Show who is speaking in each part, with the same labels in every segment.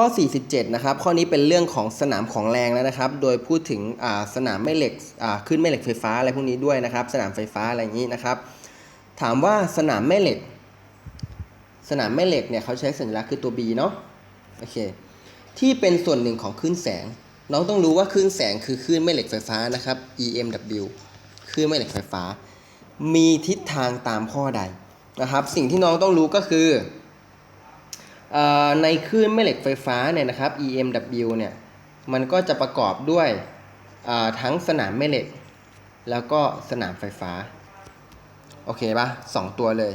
Speaker 1: ข้อ 47 นะครับ ข้อนี้เป็นเรื่องของสนามของแรงแล้วนะครับ โดยพูดถึงสนามแม่เหล็กขึ้นแม่เหล็กไฟฟ้าอะไรพวกนี้ด้วยนะครับ สนามไฟฟ้าอะไรอย่างนี้นะครับ ถามว่าสนามแม่เหล็ก สนามแม่เหล็กเนี่ยเขาใช้สัญลักษณ์คือตัว B เนาะโอเคที่เป็นส่วนหนึ่งของคลื่นแสง น้องต้องรู้ว่าคลื่นแสงคือคลื่นแม่เหล็กไฟฟ้านะครับ EMW คลื่นแม่เหล็กไฟฟ้า มีทิศทางตามข้อใดนะครับ สิ่งที่น้องต้องรู้ก็คือ ในคลื่นแม่เหล็กไฟฟ้าเนี่ยนะครับ EMW เนี่ยมันก็จะประกอบด้วยทั้งสนามแม่เหล็ก แล้วก็สนามไฟฟ้า โอเคปะสองตัวเลย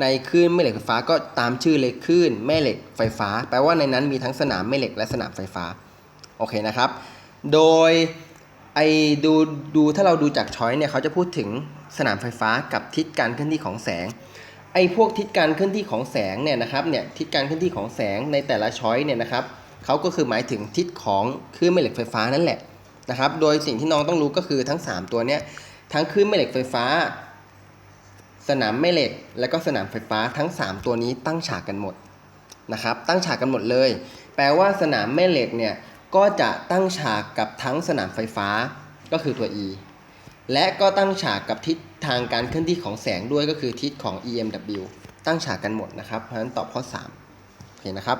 Speaker 1: ในคลื่นแม่เหล็กไฟฟ้าก็ตามชื่อเลยคลื่นแม่เหล็กไฟฟ้า แปลว่าในนั้นมีทั้งสนามแม่เหล็กและสนามไฟฟ้า โอเคนะครับ โดยไอ้ดูดูถ้าเราดูจากช้อยเนี่ยเขาจะพูดถึงสนามไฟฟ้ากับทิศการเคลื่อนที่ของแสง ไอ้พวกทิศการเคลื่อนที่ของแสงเนี่ยนะครับเนี่ยทิศการเคลื่อนที่ของแสงในแต่ละช้อยเนี่ยนะครับเขาก็คือหมายถึงทิศของคลื่นแม่เหล็กไฟฟ้านั่นแหละนะครับโดยสิ่งที่น้องต้องรู้ก็คือทั้ง 3 ตัวเนี่ยทั้งคลื่นแม่เหล็กไฟฟ้า สนามแม่เหล็ก และก็สนามไฟฟ้าทั้ง 3 ตัวนี้ตั้งฉากกันหมดนะครับตั้งฉากกันหมดเลย แปลว่าสนามแม่เหล็กเนี่ยก็จะตั้งฉากกับทั้งสนามไฟฟ้าก็คือตัว E และก็ตั้งฉากกับทิศทางการเคลื่อนที่ของแสงด้วยก็คือทิศของ EMW ตั้งฉากกันหมดนะครับเพราะฉะนั้นตอบข้อ3โอเคนะครับ